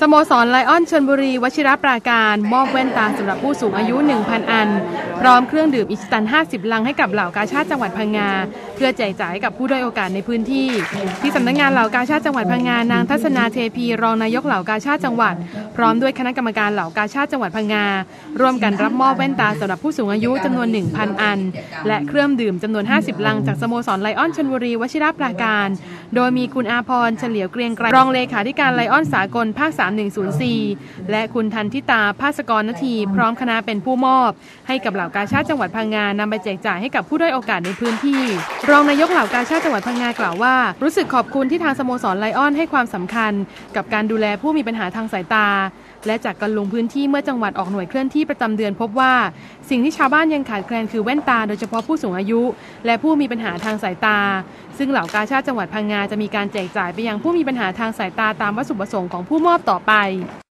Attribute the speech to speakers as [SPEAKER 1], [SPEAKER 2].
[SPEAKER 1] สโมสรไลออนชนบุรีวชิรปราการ มอบแว่นตาสำหรับผู้สูงอายุ 1,000 อัน พร้อมเครื่องดื่มอิชิตัน 50 ลังให้กับเหล่ากาชาติจังหวัดพังงา เพื่อแจกจ่ายกับผู้ด้อยโอกาสในพื้นที่ ที่สำนักงานเหล่ากาชาติจังหวัดพังงานางทัศนาเทพี รองนายกเหล่ากาชาติจังหวัด ร้อมด้วยคณะกรรมการเหล่ากาชาติจังหวัดพังงา ร่วมกันรับมอบแว่นตาสำหรับผู้สูงอายุจำนวน 1,000 อัน และเครื่องดื่มจำนวน 50 ลังจากสโมสรไลออนชนบุรีวชิรปราการ โดยมีคุณอาพรเฉลียวเกรียงไกรรองเลขาธิการไลออนสากลภาค 3104 และคุณทันทิตาภาสกรนที พร้อมคณะเป็นผู้มอบ ให้กับเหล่ากาชาติจังหวัดพังงานำไปแจกจ่ายให้กับผู้ด้อยโอกาสในพื้นที่ รองนายกเหล่ากาชาติจังหวัดพังงากล่าวว่า รู้สึกขอบคุณที่ทางสโมสรไลออนให้ความสำคัญ กับการดูแลผู้มีปัญหาทางสายตาและจากการลงพื้นที่เมื่อจังหวัดออกหน่วยเคลื่อนที่ประจำเดือนพบว่า สิ่งที่ชาวบ้านยังขาดแคลนคือแว่นตาโดยเฉพาะผู้สูงอายุ และผู้มีปัญหาทางสายตา ซึ่งเหล่ากาชาติจังหวัดพังงาจะมีการแจกจ่ายไปยังผู้มีปัญหาทางสายตาตามวัตถุประสงค์ของผู้มอบต่อไป